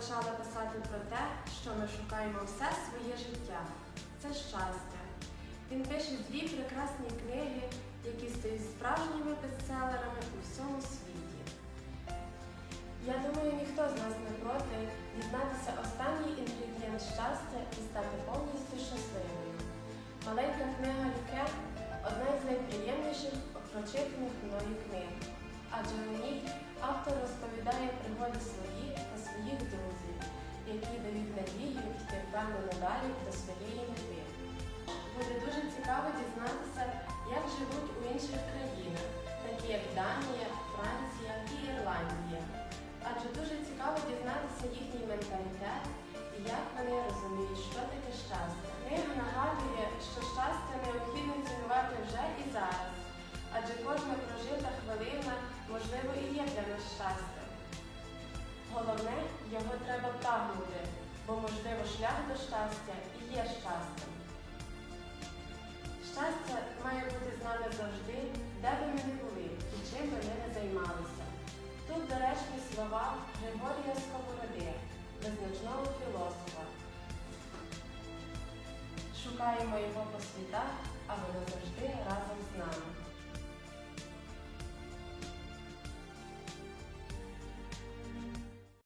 почала писати про те, що ми шукаємо все своє життя. Це щастя. Він пише дві прекрасні книги, які стають справжніми бестселерами у всьому світі. Я думаю, ніхто з нас не проти дізнатися останній інгредієнт щастя і стати повністю щасливою. Маленька книга Люке одна із найприємніших прочитаних мною книг, пригоди своїх та своїх друзів, які дають надію йти впевнено далі до своєї мети. Буде дуже цікаво дізнатися, як живуть у інших країнах, такі як Данія, Франція і Ірландія. Адже дуже цікаво дізнатися їхній менталітет і як вони розуміють, що таке щастя. Книга нагадує, що щастя необхідно цінувати вже і зараз, адже кожна прожита хвилина, можливо, і є для нас щастям. Його треба прагнути, бо можливо шлях до щастя і є щастям. Щастя має бути з нами завжди, де би ми не були і чим би ми не займалися. Тут доречні слова Григорія Сковороди, визначного філософа. Шукаємо його по світах, а воно завжди разом.